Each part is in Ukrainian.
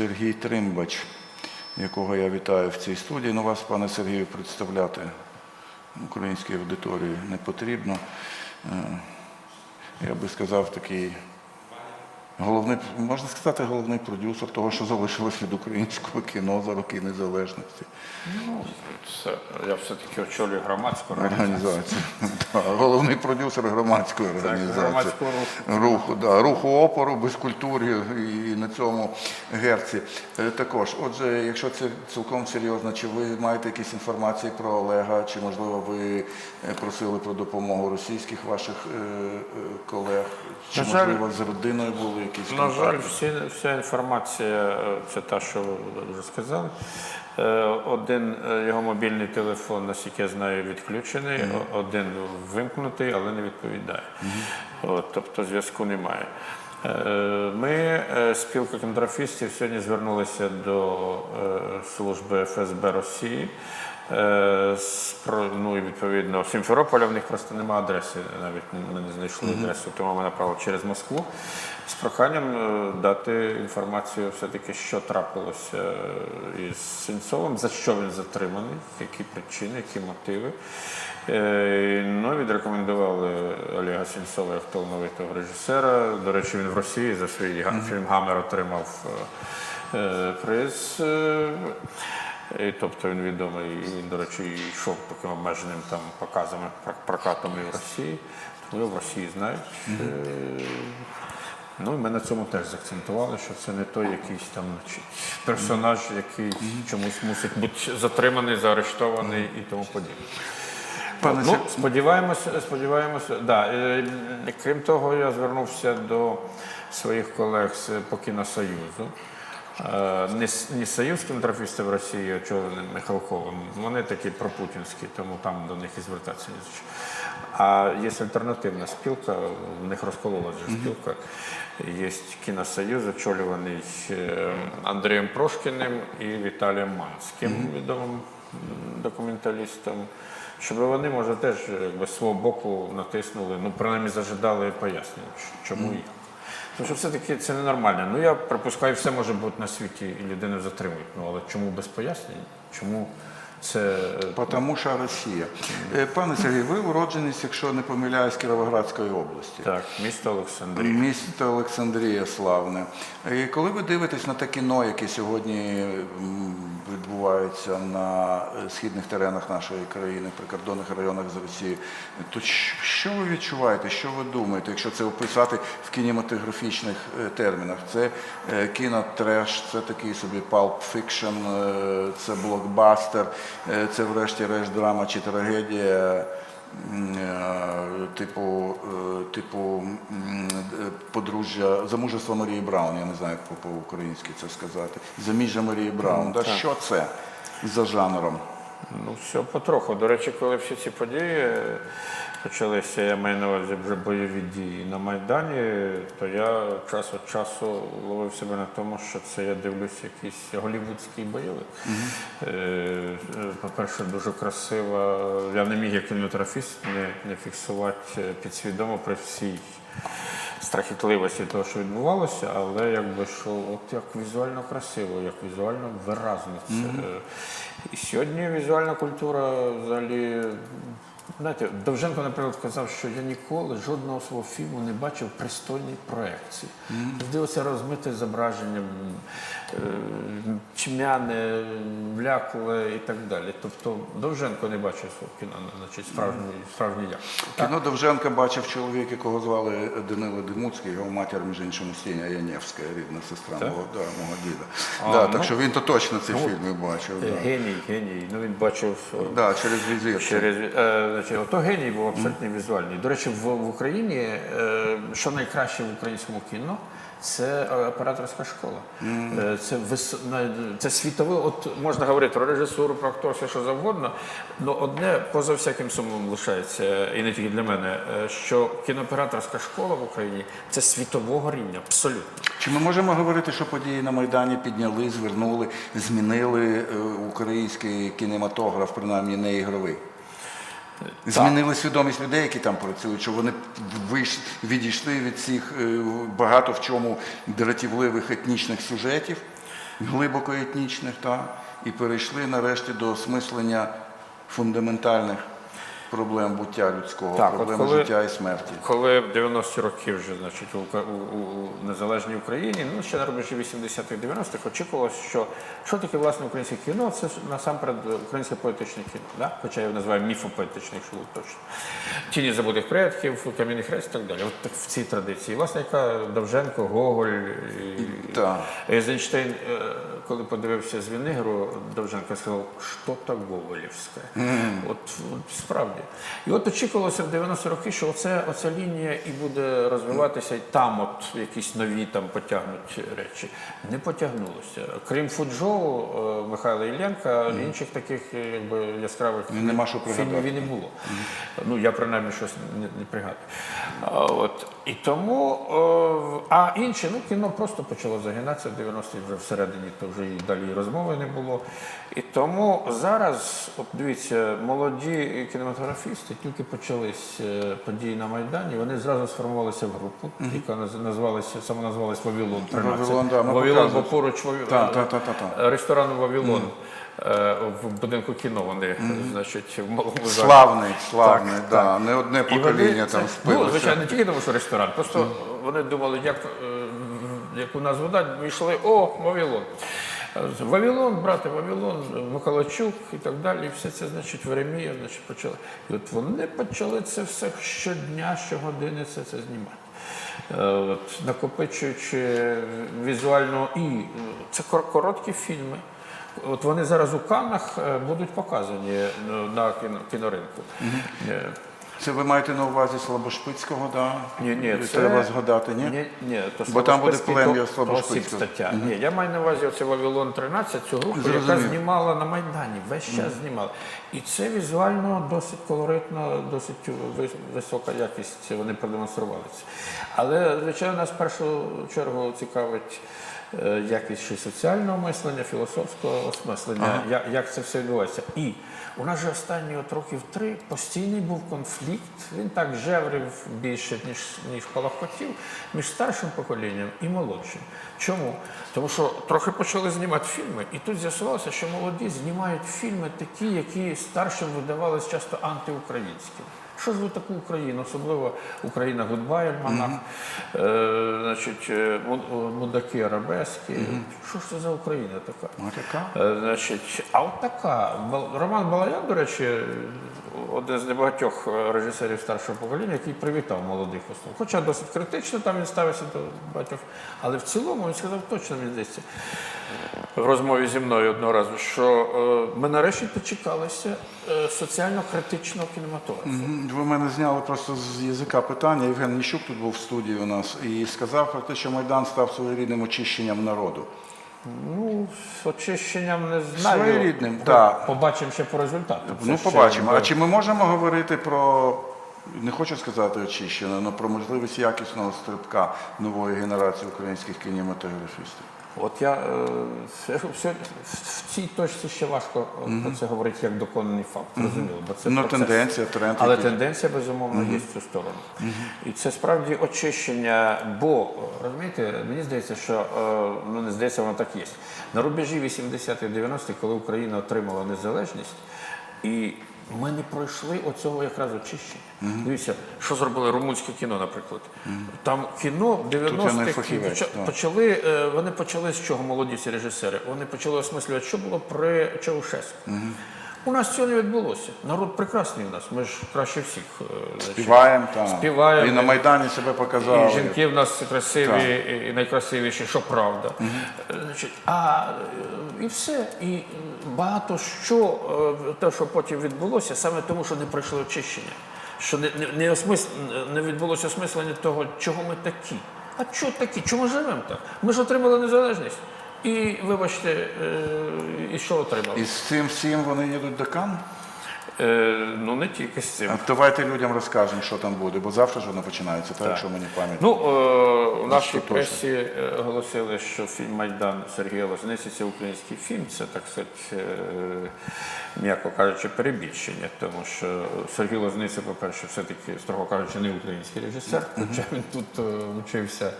Сергій Тримбач, якого я вітаю в цій студії. Ну, вас, пане Сергію, представляти українській аудиторії не потрібно. Е, Я би сказав, такий головний, можна сказати, головний продюсер того, що залишилось від українського кіно за роки незалежності. Це, я все-таки очолюю громадську організацію. Організацію. Да, Головний продюсер громадської організації. громадського Руху, да, руху опору, безкультур'я і на цьому герці. Е, Також, отже, якщо це цілком серйозно, чи ви маєте якісь інформації про Олега, чи можливо ви е, просили про допомогу російських ваших е, е, колег, чи На жаль- можливо з родиною були якісь На жаль, всі, вся інформація е, це та, що ви вже сказали. Е, Один е, його мобільний телефон, наскільки я знаю, відключений, о- один вимкнутий, але не відповідає. От, тобто зв'язку немає. Ми, спілка кінематографістів, сьогодні звернулися до служби ФСБ Росії. Е, Ну і відповідно Сімферополя в них просто немає адреси, навіть ми не знайшли адресу, тому ми направили через Москву з проханням е, дати інформацію все-таки, що трапилося е, із Сенцовим, за що він затриманий, які причини, які мотиви. Ну, відрекомендували Олега Сенцова як талановитого режисера. До речі, він в Росії за свій га- фільм Гамер отримав приз. Е, тобто він відомий, і він, до речі, йшов таким обмеженим там показами, пр- прокатом і в Росії. Тому його в Росії знають. Е, Ну і ми на цьому теж заакцентували, що це не той якийсь там персонаж, який чомусь мусить бути затриманий, заарештований і тому подібне. Пане Ну, сподіваємося, сподіваємося. Да. е, Крім того, я звернувся до своїх колег з по кіносоюзу. Не, с- не союз кінематографістів Росії, очолений Михалковим. Вони такі пропутінські, тому там до них і звертатися не за. А є альтернативна спілка, в них розкололася спілка. Є кіносоюз, очолюваний е, Андрієм Прошкіним і Віталієм Манським, відомим документалістом. Щоб вони, може, теж якби, з свого боку натиснули, ну, принаймні зажидали пояснення, ч- чому як. Тому що все-таки це ненормально. Ну, я припускаю, все може бути на світі і людину затримують. Ну, але чому без пояснень? Чому це. е, Тому що Росія. Е, Пане Сергій, ви уродженець, якщо не помиляюсь, Кіровоградської області. Так, місто Олександрія. Місто Олександрія славне. І коли ви дивитесь на те кіно, яке сьогодні відбувається на е, східних теренах нашої країни, прикордонних районах з Росією, то що ви відчуваєте, що ви думаєте, якщо це описати в кінематографічних термінах? Це кінотреш, це такий собі палп фікшн, це блокбастер, це врешті-решт драма чи трагедія. Е, типу, е, типу е, подружжя замужество Марії Браун, я не знаю, як по- по-українськи це сказати. Заміжжя Марії Браун. Да? Що це за жанром? Ну, все потроху. До речі, коли всі ці події е, почалися, я маю на увазі вже бойові дії на Майдані, то я час від часу ловив себе на тому, що це я дивлюсь якийсь голівудський бойовик. Е, е, По-перше, дуже красиво. Я не міг як кінематографіст не, не фіксувати підсвідомо при всій страхітливості того, що відбувалося, але якби що от як візуально красиво, як візуально виразно це. е, І сьогодні візуальна культура взагалі. Знаєте, Довженко, наприклад, казав, що я ніколи жодного свого фільму не бачив пристойній проекції. Завжди оце розмите зображення, е, чмяне, влякле і так далі. Тобто Довженко не бачив свого кіно, значить, справжній, справжній якості. Кіно Довженка бачив чоловік, якого звали Данило Димуцький, його матір, між іншим, Устіння Янєвська, рідна сестра мого, да, мого діда. А, да, ну, так що він то точно ці фільми бачив. Да. Геній, геній. Ну він бачив е, Да, через візир. через е, значить, ото геній був абсолютно візуальний. До речі, в, в Україні е, що найкраще в українському кіно. Це е, операторська школа. Е, Це вис... на- це світове. От можна говорити про режисуру, про акторство, що завгодно. але одне поза всяким сумом лишається, і не тільки для мене, е, що кінооператорська школа в Україні це світового рівня, абсолютно. Чи ми можемо говорити, що події на Майдані підняли, звернули, змінили е, український кінематограф, принаймні не ігровий? Змінили свідомість людей, які там працюють, що вони вийшли, відійшли від цих е, багато в чому дратівливих етнічних сюжетів. глибоко етнічних, та, і перейшли нарешті до осмислення фундаментальних проблем буття людського, Так, от проблем коли- життя і смерті. Коли в 90-ті роки вже значить, у, Ука- у, у, незалежній Україні, ну ще на рубежі 80-х, 90-х очікувалося, що що таке власне українське кіно? Це насамперед українське поетичне кіно, да? хоча я його називаю міфопоетичне, якщо точно. Тіні забутих предків, Кам'яний хрест і так далі. От так в цій традиції. Власне, яка Довженко, Гоголь і. Ейзенштейн, е, коли подивився Звінигру, Довженко сказав, що так Гоголівське. От, от справді. І от очікувалося в 90 роки, що оце, оця лінія і буде розвиватися, і там от якісь нові там потягнуть речі. Не потягнулося. Крім Фуджоу, е, Михайла Іллєнка, інших таких е, якби, яскравих нема що фільмів і не було. Ну, я принаймні щось не, не пригадую. А, От. І тому, о, а інше, ну, кіно просто почало загинатися в 90-ті вже всередині, то вже і далі розмови не було. І тому зараз, от дивіться, молоді кінематографісти тільки почались е, події на Майдані, вони зразу сформувалися в групу, яка називалася, самоназвалась Вавилон 13. Вавилон, да, Вавилон, бо поруч Вавилон. Та, та, та, та, та. Ресторан Вавилон. е, В будинку кіно вони, значить, в малому залі. Славний, славний, Так, да. так. не одне покоління вони там це- спилося. Ну, звичайно, не тільки тому, що ресторан. Просто вони думали, як, е, яку назву дати, ми йшли, о, Вавилон. Вавилон, брате, Вавилон, Миколайчук і так далі. І все це, значить, Веремія, значить, почали. І от вони почали це все щодня, щогодини це, це знімати. Е, От, накопичуючи візуально і е, це короткі фільми. От вони зараз у Каннах е, будуть показані е, на кіноринку. Е, Це ви маєте на увазі Слабошпицького, да? ні, ні, це Треба згадати, ні? Ні, ні, то Бо там буде плем'я Слабошпицького. стаття. Ні, я маю на увазі оце Вавилон 13, цю групу, яка знімала на Майдані, весь час знімала. І це візуально досить колоритно, досить висока якість вони продемонстрували це. Але, звичайно, нас в першу чергу цікавить. Е, Якість ще соціального мислення, філософського осмислення, як, як це все відбувається. І у нас же останні от років три постійний був конфлікт. Він так жеврив більше, ніж, ніж палахотів, між старшим поколінням і молодшим. Чому? Тому що трохи почали знімати фільми, і тут з'ясувалося, що молоді знімають фільми такі, які старшим видавалися часто антиукраїнськими. Що ж ви таку Україну, особливо Україна Гудбай, е, значить, е, му- мудаки арабески. Що ж це за Україна така? Ну. Е, Значить, а от така. Роман Балаян, до речі, один з небагатьох режисерів старшого покоління, який привітав молодих основ. Хоча досить критично там він ставився до багатьох. Але в цілому він сказав точно, мені здається, в розмові зі мною одного разу, що е, ми нарешті дочекалися е, соціально-критичного кінематографу. Ви мене зняли просто з язика питання. Євген Ніщук тут був в студії у нас і сказав про те, що Майдан став своєрідним очищенням народу. Ну, з очищенням не знаю. Своєрідним, так. Побачимо ще по результату. Ну, ще, побачимо. якби, А чи ми можемо говорити про, не хочу сказати очищення, але про можливість якісного стрибка нової генерації українських кінематографістів? От я е, все- в цій точці ще важко е, про це говорити як доконаний факт, зрозуміло, бо це Ну, процес. тенденція, тренд. Але який- тенденція, безумовно, є в цю сторону. І це справді очищення, бо, е, розумієте, мені здається, що, е, ну не здається, воно так є. На рубежі 80-х, 90-х, коли Україна отримала незалежність, і ми не пройшли оцього якраз очищення. Дивіться, що зробили румунське кіно, наприклад. Там кіно в 90-х фахівець, поча- так. почали, е, вони почали з чого молоді ці режисери? Вони почали осмислювати, що було при Чаушеску. У нас цього не відбулося. Народ прекрасний у нас. Ми ж краще всіх е, значить, Співаємо там. Співаємо. І на Майдані себе показали. і жінки в нас красиві і- і найкрасивіші, що правда. Значить, а е, і все. І багато що те, що потім відбулося, саме тому, що не пройшло очищення. Що не, не, не, осмис... не відбулося осмислення того, чого ми такі. А чого такі? Чому живемо так? Ми ж отримали незалежність. І, вибачте, е, і що отримали? І з цим всім вони їдуть до Кан? Е, ну не тільки з цим. Давайте людям розкажемо, що там буде, бо завтра ж воно починається, так, якщо мені пам'ять. Ну, е, у нашій що пресі е, оголосили, що фільм Майдан Сергія Лозниці це український фільм. Це так сказати, м'яко кажучи, перебільшення, тому що Сергій Лозниця, по-перше, все-таки, строго кажучи, не український режисер, хоча він тут вчився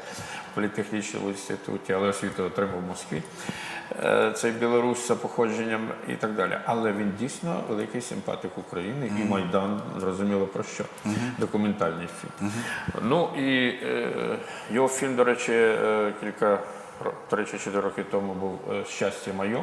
в політехнічному інституті, але освіту отримав в Москві. Е, Цей білорус за походженням і так далі. Але він дійсно великий симпатик України і Майдан, зрозуміло про що. Документальний фільм. Ну і е, його фільм, до речі, е, кілька ро- три чи чотири роки тому був е, Щастя моє.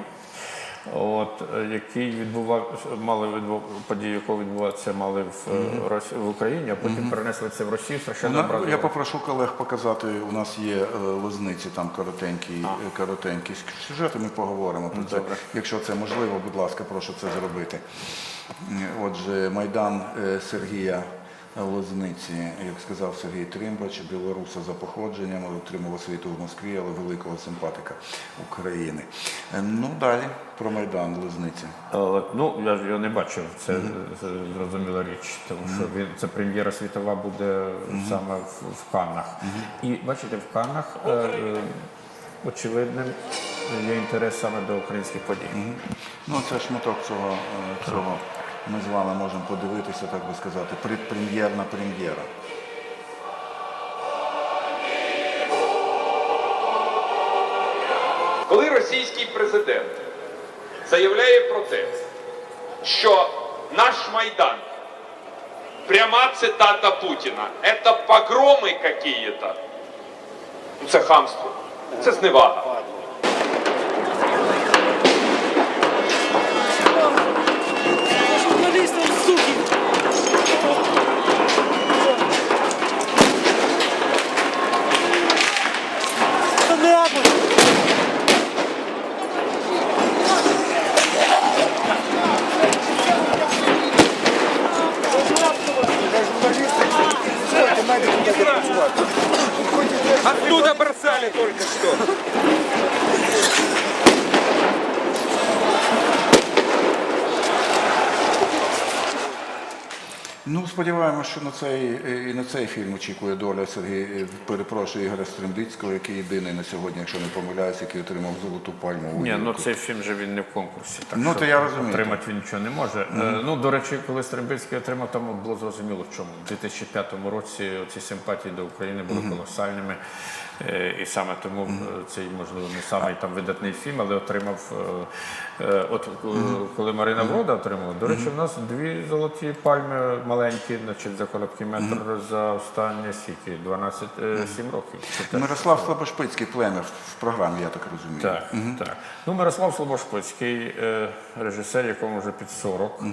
От, е, який відбував, мали відбув, події, якого відбуватися мали в, е, Росі- в Україні, а потім перенесли це в Росію. Страшенно образливо. я попрошу колег показати. У нас є е, лозниці, там коротенькі, е, коротенькі сюжети. Ми поговоримо про це. Якщо це можливо, будь ласка, прошу це зробити. Е, Отже, майдан е, Сергія Лозниці, як сказав Сергій Тримбач, білоруса за походженням, отримав освіту в Москві, але великого симпатика України. Е, Ну далі про майдан Лозниці. Ну, я ж його не бачив, це е, зрозуміла річ, тому що він це прем'єра світова буде саме в, в Каннах. І бачите, в Каннах е, е, очевидним є інтерес саме до українських подій. Ну, це шматок цього, е, цього ми з вами можемо подивитися, так би сказати, предпрем'єрна прем'єра. Коли російський президент заявляє про те, що наш Майдан, пряма цитата Путіна, це погроми какие-то, ну, це хамство, це зневага. Оттуда бросали только что. Ну, сподіваємося, що на цей, е, і на цей фільм очікує доля Сергія, е, перепрошую, Ігоря Стрембицького, який єдиний на сьогодні, якщо не помиляюсь, який отримав золоту пальму. Ні, ну цей фільм же він не в конкурсі. Так Ну, що то я розумію. Отримати він нічого не може. Е, Ну, до речі, коли Стрембицький отримав, там було зрозуміло в чому. У 2005 році ці симпатії до України були колосальними. Е, І саме тому е, цей, можливо, не самий там видатний фільм, але отримав. е, От коли Марина Врода отримала, до речі, в нас дві золоті пальми маленькі, значить, за короткий метр за останні скільки? 12 е, 7 років. Мирослав Слабошпицький плем'я в програмі, я так розумію. так, так. Ну, Мирослав Слобошпицький, режисер, якому вже під 40,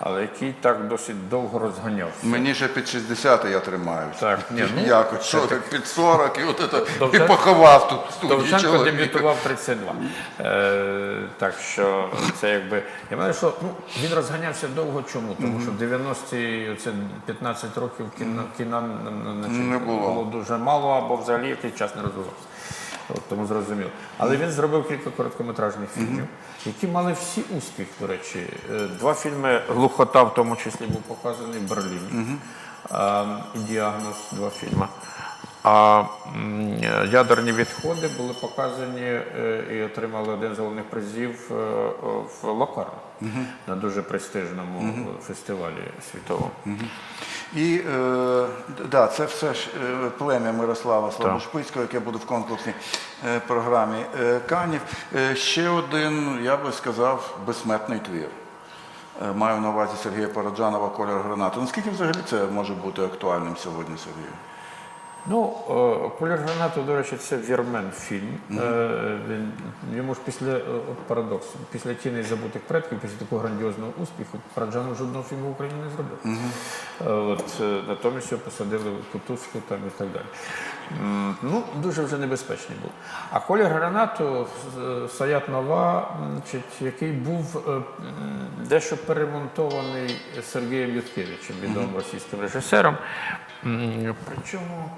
але який так досить довго розганявся. Мені ще під 60 я тримаю. Так, ні, ну, Якось, що так під 40 і от це, і поховав тут студії Довженко чоловіка. дебютував 32. Е, так що це якби. Я маю, що ну, він розганявся довго чому? Тому що в 90-ті це 15 років кіна, кіна н- н- значить, Не було. дуже мало або взагалі який час не розвивався. От, тому зрозуміло. Але він зробив кілька короткометражних фільмів, які мали всі успіх, до речі. Е, Два фільми Глухота, в тому числі, був показаний в Берліні. А, і діагноз, два фільми. А ядерні відходи були показані е, і отримали один з головних призів е, в Локарно на дуже престижному фестивалі світовому. І е, да, це все ж е, плем'я Мирослава Слабошпицького, яке буде в конкурсній програмі Канів. Ще один, я би сказав, безсмертний твір. Маю на увазі Сергія Параджанова «Кольор гранати». Наскільки взагалі це може бути актуальним сьогодні, Сергію? Ну, е, «Кольор гранату, до речі, це вірмен фільм. Mm -hmm. Йому ж після е, от парадокс, після тіни забутих предків, після такого грандіозного успіху, Параджану жодного фільму в Україні не зробив. Е, От, е, натомість його посадили в Кутузку там і так далі. М, Ну, дуже вже небезпечний був. А колір гранату е, Саят Нова, значить, який був е, дещо перемонтований Сергієм Юткевичем, відомим російським режисером. Причому Е,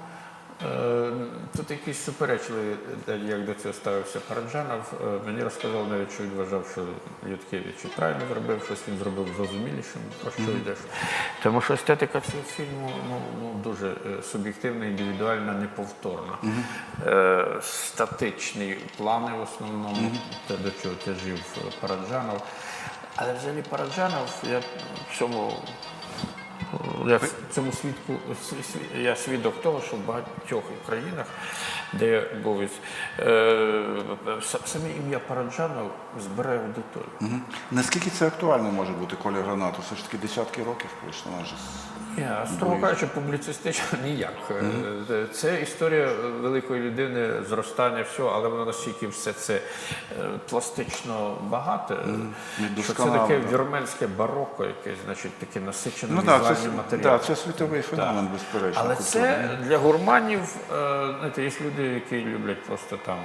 Тут якісь суперечливі, е, як до цього ставився Параджанов. Е, Мені розказав навіть, що він вважав, що Юткевич і правильно зробив, щось він зробив зрозумілішим, про що йдеш. Тому що естетика цього фільму ну, ну, дуже е, суб'єктивна, індивідуальна, неповторна. Е, Статичні плани в основному, те, до чого тяжів е, Параджанов. Але взагалі Параджанов, я в цьому я цьому свідку сві- сві- я свідок того, що в багатьох країнах, де я був, е, саме ім'я Параджанов збирає аудиторію. Угу. Наскільки це актуально може бути Коля Гранату? Все ж таки десятки років пройшло майже. Ні, строго кажучи, публіцистично ніяк. Е, Це історія великої людини, зростання всього, але воно настільки все це е, пластично багате, е, що це таке вірменське бароко, якесь, значить, таке насичене Ну так, візуальним це, матеріалом. да, це світовий феномен, безперечно. Але це для гурманів, е, знаєте, є люди, які люблять просто там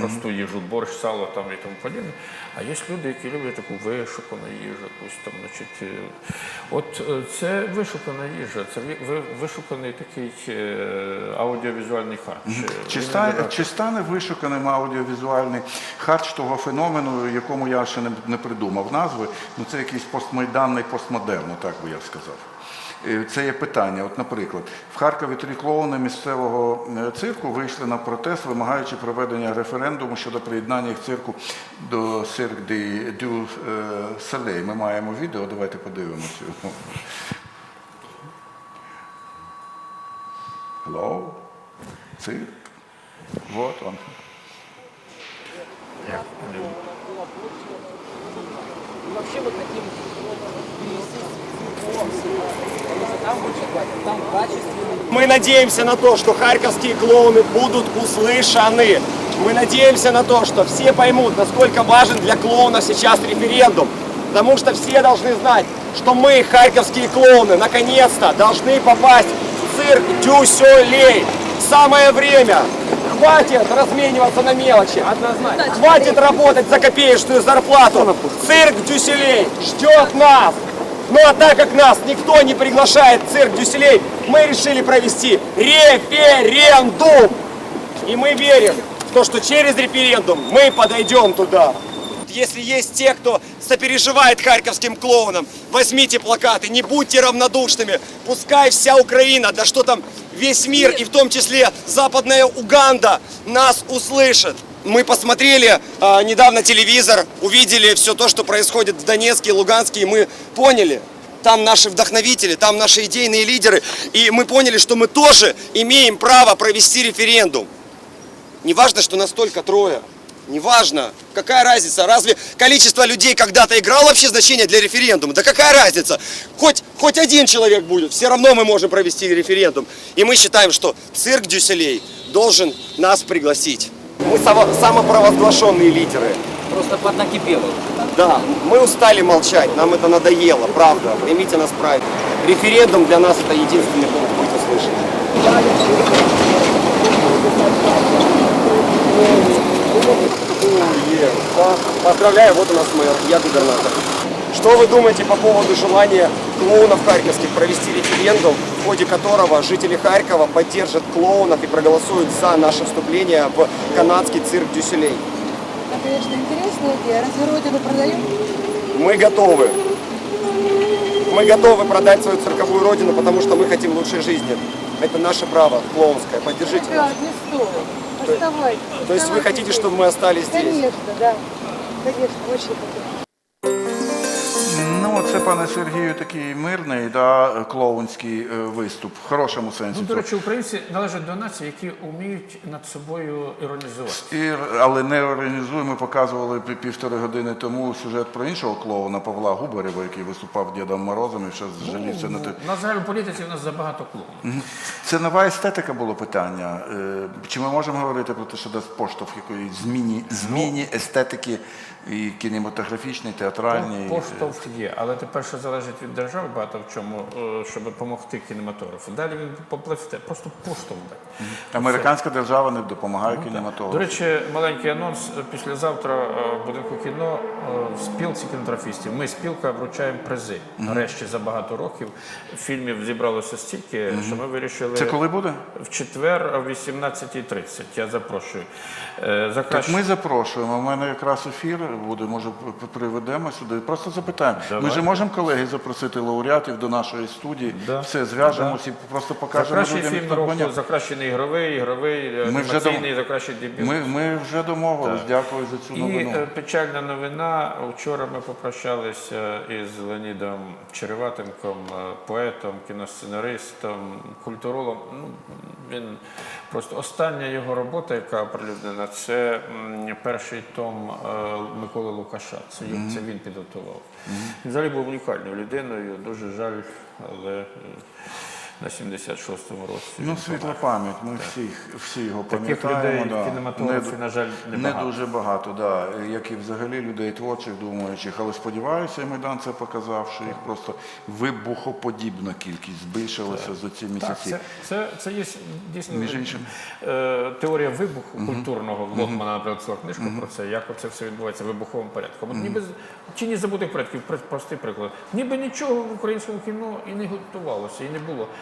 просту їжу, борщ, сало там і тому подібне. А є люди, які люблять таку вишукану їжу, якусь там, значить. е, От е, це вишукана їжа, це ви- ви- вишуканий такий е, аудіовізуальний харч. Чи, Він ста, чи стане вишуканим аудіовізуальний харч того феномену, якому я ще не, не придумав назви? Ну це якийсь постмайданний постмодерн, так би я сказав. Е, Це є питання. От, наприклад, в Харкові три клоуни місцевого е, цирку вийшли на протест, вимагаючи проведення референдуму щодо приєднання їх цирку до цирк дю Солей. Ми маємо відео, давайте подивимося. Hello? Цирк? Вот он. вообще мы хотим. Мы надеемся на то, что харьковские клоуны будут услышаны. Мы надеемся на то, что все поймут, насколько важен для клоунов сейчас референдум. Потому что все должны знать, что мы, харьковские клоуны, наконец-то должны попасть цирк Дюсюлей. Самое время. Хватит размениваться на мелочи. Однозначно. Хватит работать за копеечную зарплату. Цирк Дюсюлей ждет нас. Ну а так как нас никто не приглашает в цирк Дюсселей, мы решили провести референдум. И мы верим в то, что через референдум мы подойдем туда. Если есть те, кто сопереживает харьковским клоунам, возьмите плакаты, не будьте равнодушными. Пускай вся Украина, да что там, весь мир, и в том числе западная Уганда нас услышит. Мы посмотрели а, недавно телевизор, увидели все то, что происходит в Донецке и Луганске, и мы поняли, там наши вдохновители, там наши идейные лидеры, и мы поняли, что мы тоже имеем право провести референдум. Не важно, что нас только трое. Не важно. Какая разница? Разве количество людей когда-то играло вообще значение для референдума? Да какая разница? Хоть, хоть один человек будет, все равно мы можем провести референдум. И мы считаем, что цирк Дюсселей должен нас пригласить. Мы само- самопровозглашенные лидеры. Просто поднакипело. Да, мы устали молчать, нам это надоело, правда. Примите нас правильно. Референдум для нас это единственный повод быть услышанным. Поздравляю, вот у нас мэр, я губернатор. Что вы думаете по поводу желания клоунов харьковских провести референдум, в ходе которого жители Харькова поддержат клоунов и проголосуют за наше вступление в канадский цирк Дюсселей? Это, конечно, интересная идея. Разве родину продаем? Мы готовы. Мы готовы продать свою цирковую родину, потому что мы хотим лучшей жизни. Это наше право, клоунское. Поддержите нас. Ребят, не стоит. Оставайтесь. То есть вы оставайтесь хотите, здесь. чтобы мы остались здесь? Конечно, да. Конечно, очень хотим. Ну, це, пане Сергію, такий мирний, да, клоунський е, виступ, в хорошому сенсі. Ну, до речі, українці належать до націй, які вміють над собою іронізувати. І, але не організуємо. Ми показували пів- півтори години тому сюжет про іншого клоуна Павла Губарєва, який виступав Дідом Морозом і ще жалівся на те. На жаль, у політиці в нас забагато клоунів. Це нова естетика було питання. Е, Чи ми можемо говорити про те, що дасть поштовх якоїсь зміні, зміні естетики і кінематографічної, театральної? Поштовх є, але сказати, перше залежить від держави багато в чому, е, щоб допомогти кінематографу. Далі він попливте, просто поштовх дай. Американська держава не допомагає До кінематографу. речі, маленький анонс. Післязавтра е, в будинку кіно е, в спілці кінематографістів. Ми спілка вручаємо призи. Нарешті за багато років фільмів зібралося стільки, що ми вирішили Це коли буде? в четвер о 18.30. Я запрошую. За Так ми запрошуємо. У мене якраз ефір буде, може, приведемо сюди. Просто запитаємо. Ми Давай. Ж можемо колеги запросити лауреатів до нашої студії. Да. Все, зв'яжемось і просто За покажемо кращий людям фільм року, за кращий ігровий, ігровий, Ми вже анімаційний, за кращий дебют. Ми, ми вже домовились. Дякую за цю І новину. е, печальна новина. Вчора ми попрощалися із Леонідом Череватенком, е, поетом, кіносценаристом, культурологом. Ну, він просто остання його робота, яка оприлюднена, це перший том е, Миколи Лукаша. Це, це він підготував. Він взагалі був унікальною людиною. Дуже жаль, але е, на 76-му році. Ну, світла пам'ять. Ми всі, всі його Таких пам'ятаємо. людей в да. кінематографі, Не- на жаль, Не небагато. дуже багато, да. як і взагалі людей творчих, думаючих. Але сподіваюся, і Майдан це показав, що їх просто вибухоподібна кількість збільшилася за ці Так, місяці. це, це, це є дійсно Між іншим. е, теорія вибуху культурного. Лотмана, наприклад, писала книжку про це, як це все відбувається вибуховим порядком. От ніби з- тіні забутих предків, при- простий приклад. Ніби нічого в українському кіно і не готувалося, і не було.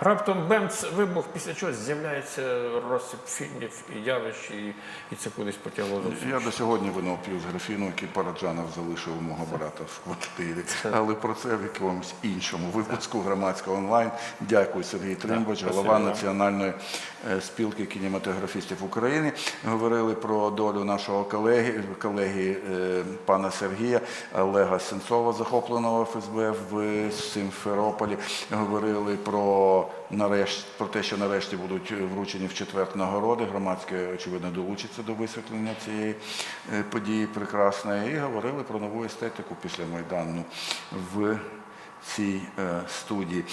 Раптом бемц, вибух, після чого з'являється розсип фільмів і явищ, і, і це кудись потягло зовсім. Я до сьогодні вино п'ю з графіну, який Параджанов залишив у мого брата в квартирі. Але про це в якомусь іншому випуску громадського онлайн. Дякую, Сергій Тримбач, голова. Національної е, спілки кінематографістів України. Говорили про долю нашого колеги, колеги е, пана Сергія Олега Сенцова, захопленого ФСБ в Симферополі. Говорили про нарешті про те, що нарешті будуть вручені в четвер нагороди. Громадське очевидно долучиться до висвітлення цієї е, події прекрасної. І говорили про нову естетику після майдану в цій е, студії.